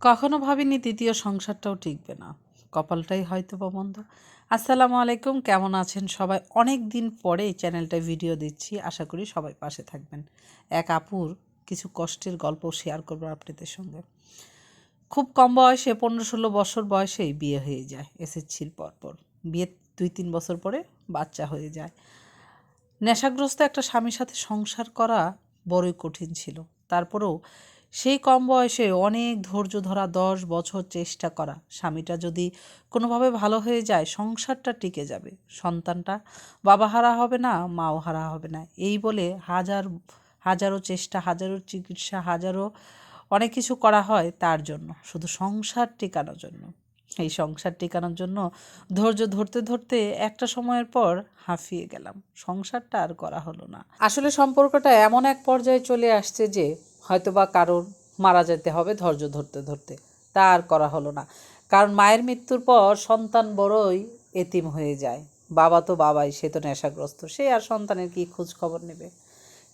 কখনো ভাবিনি দ্বিতীয় সংসারটাও টিকবে না। কপালটাই হয়তো বা মন্দ। আসসালামু আলাইকুম, কেমন আছেন সবাই? অনেক দিন পরে এই চ্যানেলটায় ভিডিও দিচ্ছি। আশা করি সবাই পাশে থাকবেন। এক আপুর কিছু কষ্টের গল্প শেয়ার করব আপনাদের সঙ্গে। খুব কম বয়সে, পনেরো ষোলো বছর বয়সেই বিয়ে হয়ে যায় এসএসসির পরপর। বিয়ে দুই তিন বছর পরে বাচ্চা হয়ে যায়। নেশাগ্রস্ত একটা স্বামীর সাথে সংসার করা বড়ই কঠিন ছিল। তারপরেও সেই কম বয়সে অনেক ধৈর্য ধরা দশ বছর চেষ্টা করা। স্বামীটা যদি কোনোভাবে ভালো হয়ে যায়, সংসারটা টিকে যাবে। সন্তানটা বাবা হারা হবে না, মাও হারা হবে না। এই বলে হাজার, হাজারো চেষ্টা, হাজারো চিকিৎসা, হাজারো অনেক কিছু করা হয় তার জন্য। শুধু সংসার টিকানোর জন্য। এই সংসার টিকানোর জন্য ধৈর্য ধরতে ধরতে একটা সময়ের পর হাঁফিয়ে গেলাম। সংসারটা আর করা হলো না। আসলে সম্পর্কটা এমন এক পর্যায়ে চলে আসছে যে হয়তোবা কারোর মারা যেতে হবে ধৈর্য ধরতে ধরতে। তা আর করা হলো না। কারণ মায়ের মৃত্যুর পর সন্তান বড়ই এতিম হয়ে যায়। বাবা তো বাবাই, সে তো নেশাগ্রস্ত। সে আর সন্তানের কি খোঁজ খবর নেবে?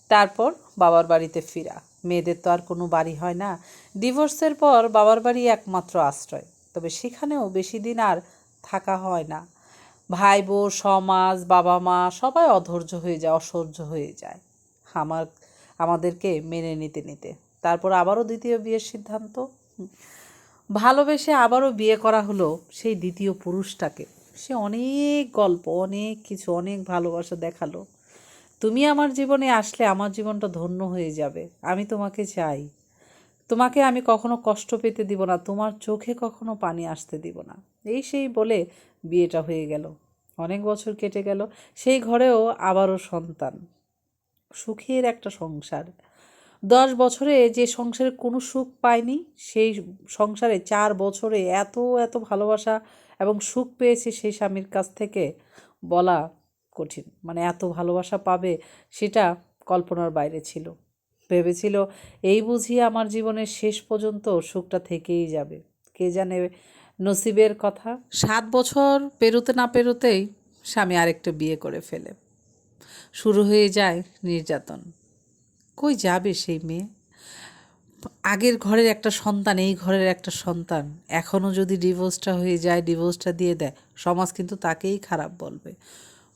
তারপর বাবার বাড়িতে ফিরা। মেয়েদের তো আর কোনো বাড়ি হয় না। ডিভোর্সের পর বাবার বাড়ি একমাত্র আশ্রয়। তবে সেখানেও বেশি দিন আর থাকা হয় না। ভাই বোন সমাজ বাবা মা সবাই অধৈর্য হয়ে যায়, অসহ্য হয়ে যায়। আমার আমাদেরকে মেনে নিতে নিতে। তারপর আবারও দ্বিতীয় বিয়ের সিদ্ধান্ত। ভালোবেসে আবারও বিয়ে করা হলো সেই দ্বিতীয় পুরুষটাকে। সে অনেক গল্প, অনেক কিছু, অনেক ভালোবাসা দেখাল। তুমি আমার জীবনে আসলে আমার জীবনটা ধন্য হয়ে যাবে। আমি তোমাকে চাই। তোমাকে আমি কখনো কষ্ট পেতে দিব না, তোমার চোখে কখনো পানি আসতে দিব না। এই সেই বলে বিয়েটা হয়ে গেল। অনেক বছর কেটে গেল। সেই ঘরেও আবারও সন্তান। সুখের একটা সংসার। দশ বছরে যে সংসারে কোনো সুখ পায়নি, সেই সংসারে চার বছরে এত এত ভালোবাসা এবং সুখ পেয়েছে সেই স্বামীর কাছ থেকে বলা কঠিন। মানে এত ভালোবাসা পাবে সেটা কল্পনার বাইরে ছিল। ভেবেছিল, এই বুঝি আমার জীবনের শেষ পর্যন্ত সুখটা থেকেই যাবে। কে জানে নসিবের কথা? সাত বছর পেরোতে না পেরোতেই স্বামী আরেকটা বিয়ে করে ফেলে। শুরু হয়ে যায় নির্যাতন। কই যাবে সেই মেয়ে? আগের ঘরের একটা সন্তান, এই ঘরের একটা সন্তান। এখনও যদি ডিভোর্সটা হয়ে যায়, ডিভোর্সটা দিয়ে দেয়, সমাজ কিন্তু তাকেই খারাপ বলবে।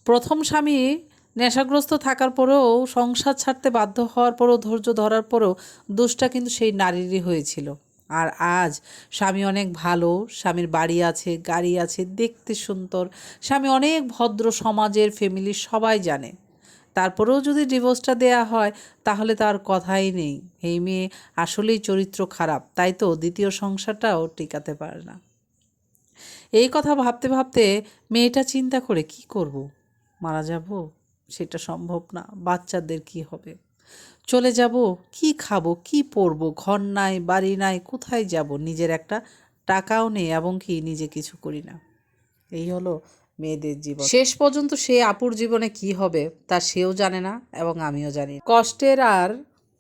প্রথম স্বামী নেশাগ্রস্ত থাকার পরেও, সংসার ছাড়তে বাধ্য হওয়ার পরেও, ধৈর্য ধরার পরেও দোষটা কিন্তু সেই নারীরই হয়েছিল। আর আজ স্বামী অনেক ভালো, স্বামীর বাড়ি আছে, গাড়ি আছে, দেখতে সুন্দর। স্বামী অনেক ভদ্র সমাজের ফ্যামিলির সবাই জানে। তারপরেও যদি ডিভোর্সটা দেয়া হয়, তাহলে তার কথাই নেই। এই মেয়ে আসলেই চরিত্র খারাপ, তাই তো দ্বিতীয় সংসারটাও টিকাতে পারে না। এই কথা ভাবতে ভাবতে মেয়েটা চিন্তা করে, কি করব? মারা যাব? সেটা সম্ভব না। বাচ্চাদের কি হবে? চলে যাব? কি খাব? কি পরবো? ঘর নাই, বাড়ি নাই, কোথায় যাব? নিজের একটা টাকাও নেই, এবং কি নিজে কিছু করি না? এই হলো মেয়েদের জীবন। শেষ পর্যন্ত সে আপুর জীবনে কি হবে তা সেও জানে না এবং আমিও জানি কষ্টের আর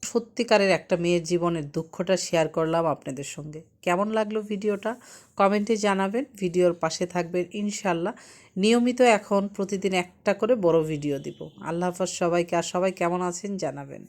সত্যিকারের একটা মেয়ের জীবনের দুঃখটা শেয়ার করলাম আপনাদের সঙ্গে। কেমন লাগল ভিডিওটা? কমেন্টে জানাবেন। ভিডিওর পাশে থাকবেন ইনশাল্লাহ নিয়মিত এখন প্রতিদিন একটা করে বড় ভিডিও দিব। আল্লাহ হাফাজ সবাইকে। আর সবাই কেমন আছেন জানাবেন।